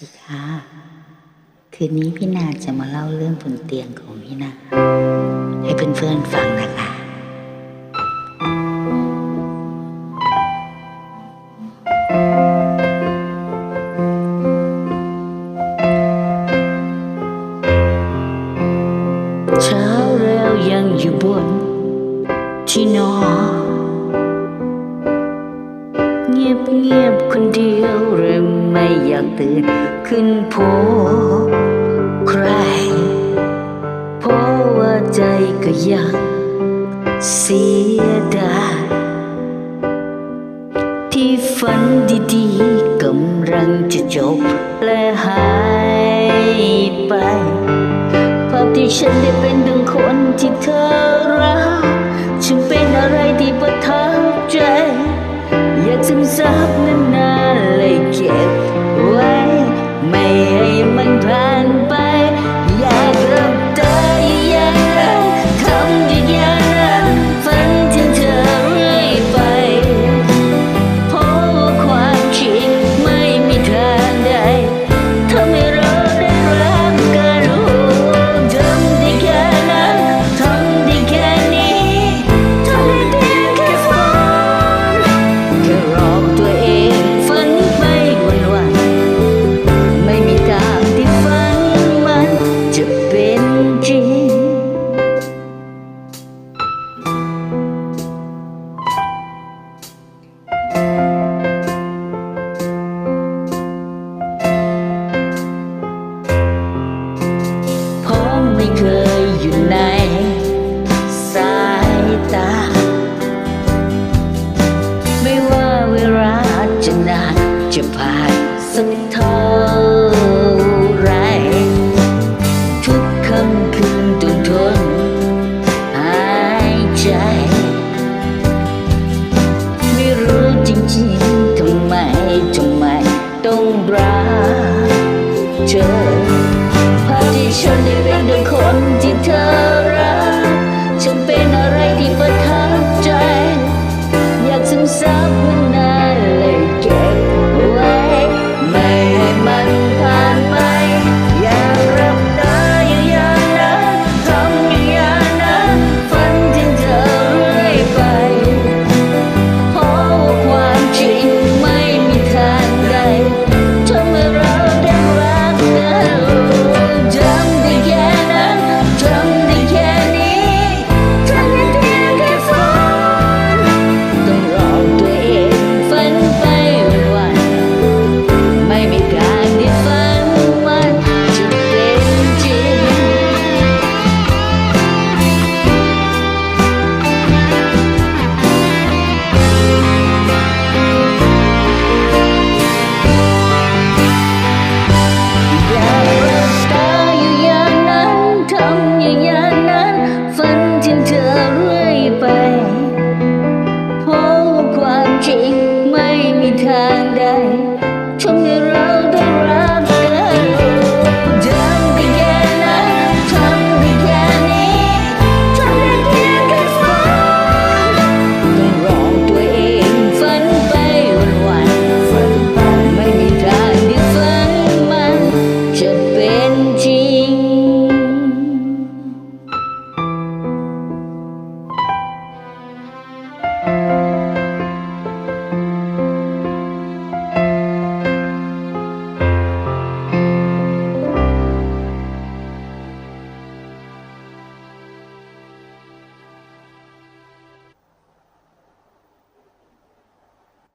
ดีค่ะ คืนนี้พี่นาจะมาเล่าเรื่องบนเตียงของพี่นา ให้เพื่อนๆฟังนะคะ เช้าแล้วยังอยู่บนที่นอนเงียบเงียบๆคนเดียวเริ่ม ไม่อยากตื่นขึ้นพบใคร เพราะว่าใจก็ยังเสียดายที่ฝันดีๆกำลังจะจบและหายไป ภาพที่ฉันได้เป็นดังคนที่เธอรัก ฉันเป็นอะไรที่ประทับใจ อยากซึมซับ จะผ่านสักเท่าไร ทุกคำคืนต้องทนหายใจ ไม่รู้จริงๆทำไมทำไมต้องรักเธอภาพที่ฉันได้เป็นดังคน